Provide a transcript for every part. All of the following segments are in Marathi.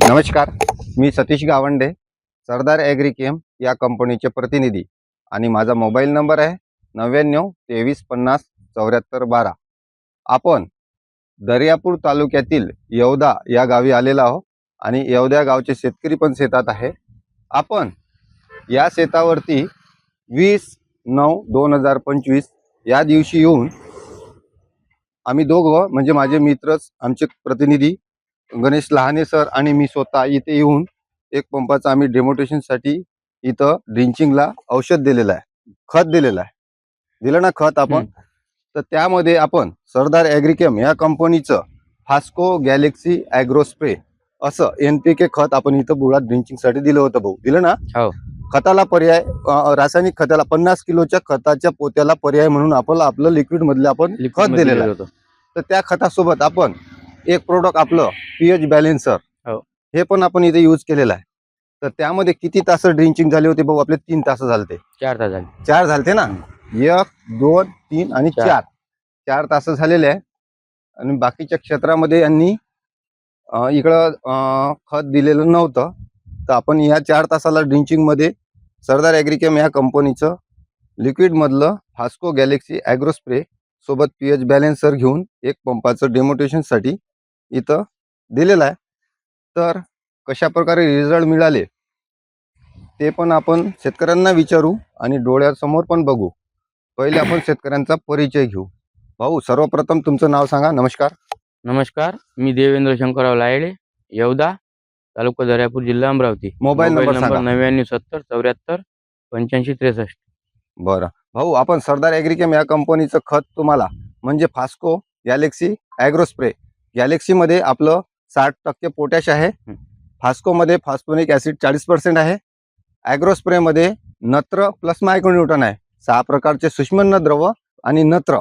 नमस्कार मी सतीश गावंडे सरदार ॲग्रिकेम या कंपनीचे प्रतिनिधी आणि माझा मोबाईल नंबर आहे नव्याण्णव तेवीस पन्नास चौऱ्याहत्तर बारा. आपण दर्यापूर तालुक्यातील येवदा या गावी आलेलो आहोत आणि येवद्या गावचे शेतकरी पण शेतात आहे. आपण या शेतावरती वीस नऊ दोन हजार पंचवीस या दिवशी येऊन आम्ही दोघं म्हणजे माझे मित्रच आमचे प्रतिनिधी गणेश लहाने सर आणि मी स्वतः इथे येऊन एक पंपाचं आम्ही डेमोटेशनसाठी इथं ड्रिंचिंगला औषध दिलेलं आहे. खत दिलेलं आहे. दिलं ना खत आपण? तर त्यामध्ये आपण सरदार ॲग्रिकेम या कंपनीचं फास्को गॅलेक्सी ॲग्रो स्प्रे असं एन पी के खत आपण इथं बुळात ड्रिंचिंगसाठी दिलं होतं भाऊ. दिलं ना? हो. खताला पर्याय रासायनिक खताला पन्नास किलोच्या खताच्या पोत्याला पर्याय म्हणून आपण आपलं लिक्विड मधलं आपण खत दिलेलं होतं. तर त्या खतासोबत आपण एक प्रोडक्ट आपलं पीएच बॅलेन्सर हो. हे पण आपण इथे यूज केलेलं आहे. तर त्यामध्ये किती तास ड्रिंचिंग झाले होते भाऊ आपले तीन तास झालते. चार तास झाले. चार झालते ना? एक दोन तीन आणि चार. चार. तास झालेले आहे आणि बाकीच्या क्षेत्रामध्ये यांनी इकडं खत दिलेलं नव्हतं. तर आपण या चार तासाला ड्रिंचिंगमध्ये सरदार ॲग्रिकेम या कंपनीचं लिक्विड मधलं फास्को गॅलेक्सी ॲग्रो स्प्रे सोबत पीएच बॅलेन्सर घेऊन एक पंपाचं डेमोटेशनसाठी इथं दिलेलं आहे. तर कशा प्रकारे रिझल्ट मिळाले ते पण आपण शेतकऱ्यांना विचारू आणि डोळ्यासमोर पण बघू. पहिले आपण शेतकऱ्यांचा परिचय घेऊ. भाऊ सर्वप्रथम तुमचं नाव सांगा. नमस्कार. नमस्कार. मी देवेंद्र शंकरराव लायडे येवदा तालुका दर्यापूर जिल्हा अमरावती. मोबाईल नंबर नव्याण्णव सत्तर चौऱ्याहत्तर पंच्याऐंशी त्रेसष्ट. बरं. भाऊ आपण सरदार ॲग्रिकेम या कंपनीचं खत तुम्हाला म्हणजे फास्को गॅलेक्सी ॲग्रो स्प्रे गॅलेक्सीमध्ये आपलं साठ टक्के पोटॅश आहे. फास्कोमध्ये फॉस्फोनिक ॲसिड चाळीस पर्सेंट आहे ॲग्रो स्प्रेमध्ये नत्र प्लस मायक्रोन्यूटन आहे सहा प्रकारचे सूक्ष्म द्रव आणि नत्र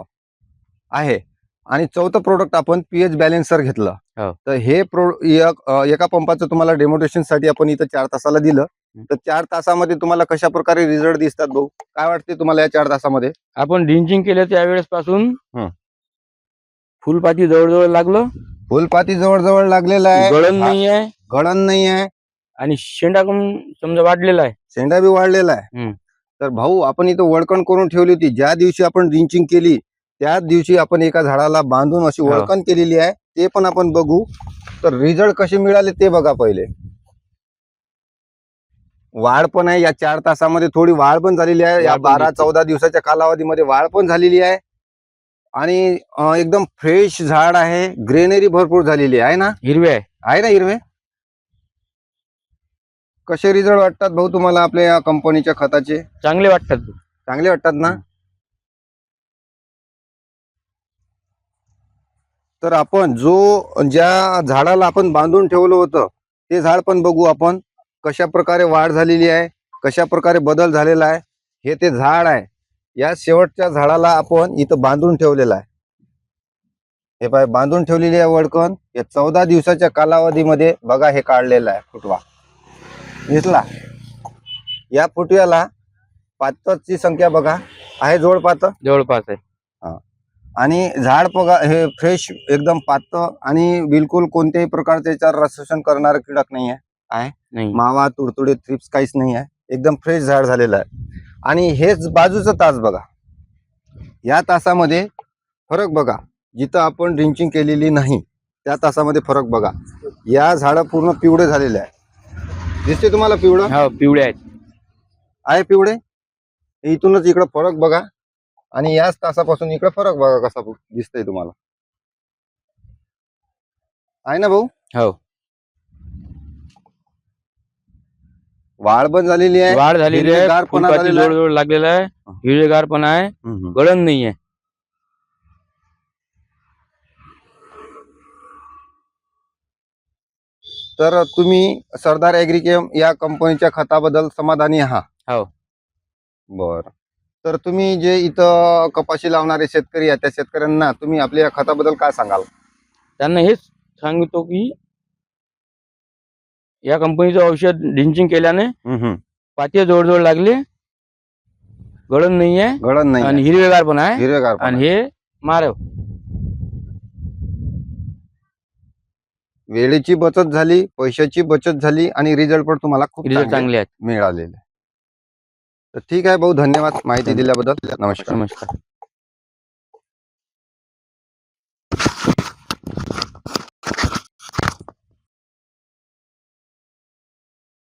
आहे आणि चौथं प्रोडक्ट आपण पीएच बॅलेन्सर घेतलं हो. तर हे प्रो एक- पंपाचं तुम्हाला डेमोटेशनसाठी आपण इथं चार तासाला दिलं. तर चार तासामध्ये तुम्हाला कशा प्रकारे रिझल्ट दिसतात भाऊ काय वाटते तुम्हाला या चार तासामध्ये आपण ड्रिंचिंग केलं त्यावेळेस पासून. फुलपाती जवळजवळ लागलं? फुलपाती जवळजवळ लागलेला आहे. गळण नाही आहे गळण नाही आहे आणि शेंडा पण समजा वाढलेला आहे? शेंडा बी वाढलेला आहे. तर भाऊ आपण इथं वळकण करून ठेवली होती. ज्या दिवशी आपण ड्रिंचिंग केली त्याच दिवशी आपण एका झाडाला बांधून अशी. वळकण केलेली आहे. ते पण आपण बघू. तर रिझल्ट कसे मिळाले ते बघा पहिले. वाढ पण आहे. या चार तासामध्ये थोडी वाढ पण झालेली आहे. या बारा. चौदा दिवसाच्या कालावधीमध्ये वाढ पण झालेली आहे. आणि एकदम फ्रेश झाड आहे. ग्रेनरी भरपूर झालेली आहे. ना? हिरवे आहे. आहे ना हिरवे? कसे रिझल्ट वाटतात भाऊ तुम्हाला आपल्या या कंपनीच्या खताचे? चांगले वाटतात. चांगले वाटतात ना? तर आपण जो ज्या झाडाला आपण बांधून ठेवलं होतं ते झाड पण बघू आपण. कशा प्रकारे वाढ झालेली आहे कशा प्रकारे बदल झालेला आहे हे ते झाड आहे. या शेवटच्या झाडाला आपण इथं बांधून ठेवलेलं आहे. हे पाय बांधून ठेवलेली आहे वडकण. या चौदा दिवसाच्या कालावधीमध्ये बघा हे काढलेलं आहे फुटवा. दिसला? या फुटव्याला पातची संख्या बघा. आहे जोड पात जवळपास आहे. आणि झाड बघा हे फ्रेश एकदम पातळ आणि बिलकुल कोणत्याही प्रकारचे याच्यावर रसशोषण करणारं कीडक नाही आहे? मावा तुडतुडे थ्रिप्स काहीच नाही आहे एकदम फ्रेश झाड झालेलं आहे. आणि हेच बाजूचं तास बघा. या तासामध्ये फरक बघा. जिथं आपण ड्रिंचिंग केलेली नाही त्या तासामध्ये फरक बघा. या झाडं पूर्ण पिवळे झालेले आहे दिसते तुम्हाला पिवळं? हो पिवळे आहेत. आहे पिवळे? इथूनच इकडं फरक बघा. आणि याच तासापासून इकडं फरक बघा कसा दिसतंय तुम्हाला. आहे ना भाऊ? हो. वाढ पण झालेली आहे. वाढ झालेली आहे. हिरवेगारपणा फुलपाती झालेला आहे. जवळजवळ लागलेला आहे. हिरवेगार पण आहे. हम्म. गळण नाही आहे. तर तुम्ही सरदार ॲग्रिकेम या कंपनीच्या खताबद्दल समाधानी आहात? हो. बर. तर तुम्ही जे इथं कपाशी लावणारे शेतकरी आहेत त्या शेतकऱ्यांना तुम्ही आपल्या या खताबद्दल काय सांगाल? त्यांना हेच सांगतो की या कंपनीचं औषध ड्रिंचिंग केल्याने पाती जवळजवळ लागले. गळण नाही आहे गळण नाही आणि हिरवेगार पण आहे. हिरवेगार पण आणि. हे मारव. वेळेची बचत झाली पैशाची बचत झाली आणि रिझल्ट पण तुम्हाला खूप रिझल्ट चांगले चांगले आहेत. मिळालेले. तर ठीक आहे भाऊ धन्यवाद माहिती दिल्याबद्दल. नमस्कार. नमस्कार.